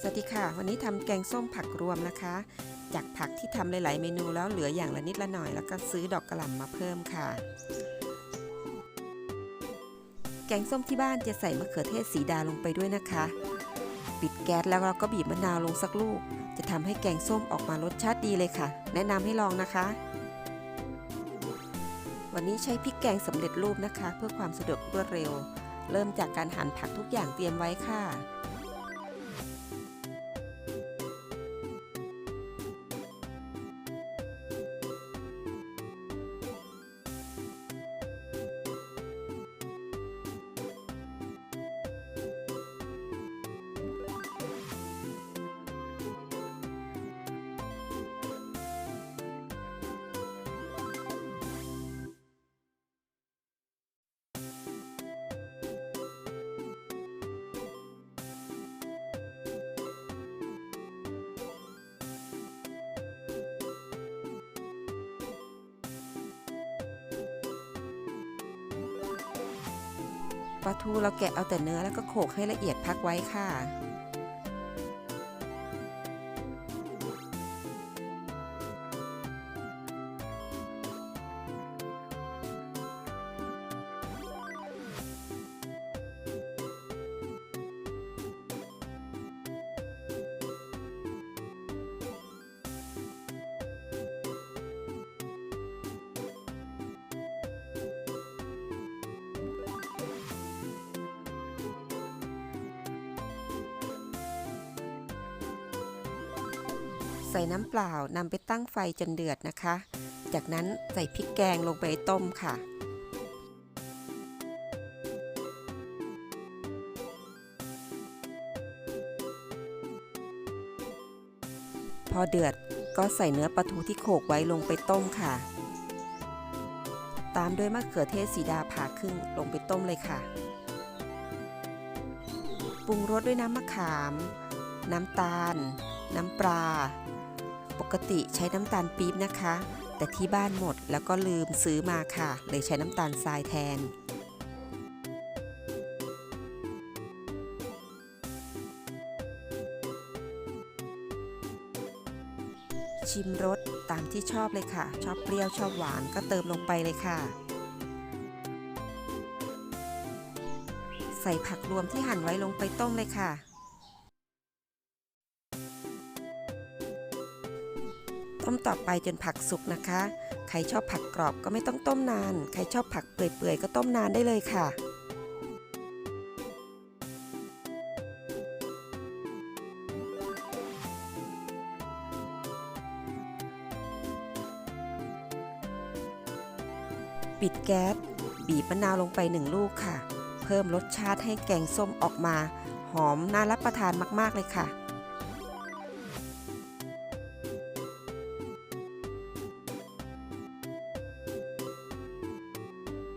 สวัสดีค่ะ วันนี้ทำแกงส้มผักรวมนะคะ จากผักที่ทำหลาย ๆ เมนูแล้วเหลืออย่างละนิดละหน่อยแล้วก็ซื้อดอกกระหล่ำมาเพิ่มค่ะ แกงส้มที่บ้านจะใส่มะเขือเทศสีดาลงไปด้วยนะคะ ปิดแก๊สแล้วเราก็บีบมะนาวลงสักลูก จะทำให้แกงส้มออกมารสชาติดีเลยค่ะ แนะนำให้ลองนะคะ วันนี้ใช้พริกแกงสำเร็จรูปนะคะ เพื่อความสะดวกรวดเร็ว เริ่มจากการหั่นผักทุกอย่างเตรียมไว้ค่ะ ปลาทูเราแกะเอาแต่เนื้อแล้วก็โขลกให้ละเอียดพักไว้ค่ะ ใส่น้ำเปล่านำไปตั้งไฟจนเดือดนะคะ จากนั้นใส่พริกแกงลงไปต้มค่ะ พอเดือดก็ใส่เนื้อปลาทูที่โขลกไว้ลงไปต้มค่ะ ตามด้วยมะเขือเทศสีดาผ่าครึ่งลงไปต้มเลยค่ะ ปรุงรสด้วยน้ำมะขาม น้ำตาล น้ำปลา ปกติใช้น้ำตาลปี๊บนะคะ แต่ที่บ้านหมดแล้วก็ลืมซื้อมาค่ะ เลยใช้น้ำตาลทรายแทน ชิมรสตามที่ชอบเลยค่ะ ชอบเปรี้ยวชอบหวานก็เติมลงไปเลยค่ะ ใส่ผักรวมที่หั่นไว้ลงไปต้มเลยค่ะ ต้มต่อไปจนผักสุกนะคะ ใครชอบผักกรอบก็ไม่ต้องต้มนาน ใครชอบผักเปื่อยๆ ก็ต้มนานได้เลยค่ะปิดแก๊ส บีบมะนาวลงไปหนึ่งลูกค่ะ เพิ่มรสชาติให้แกงส้มออกมา หอมน่ารับประทานมาก ๆ เลยค่ะ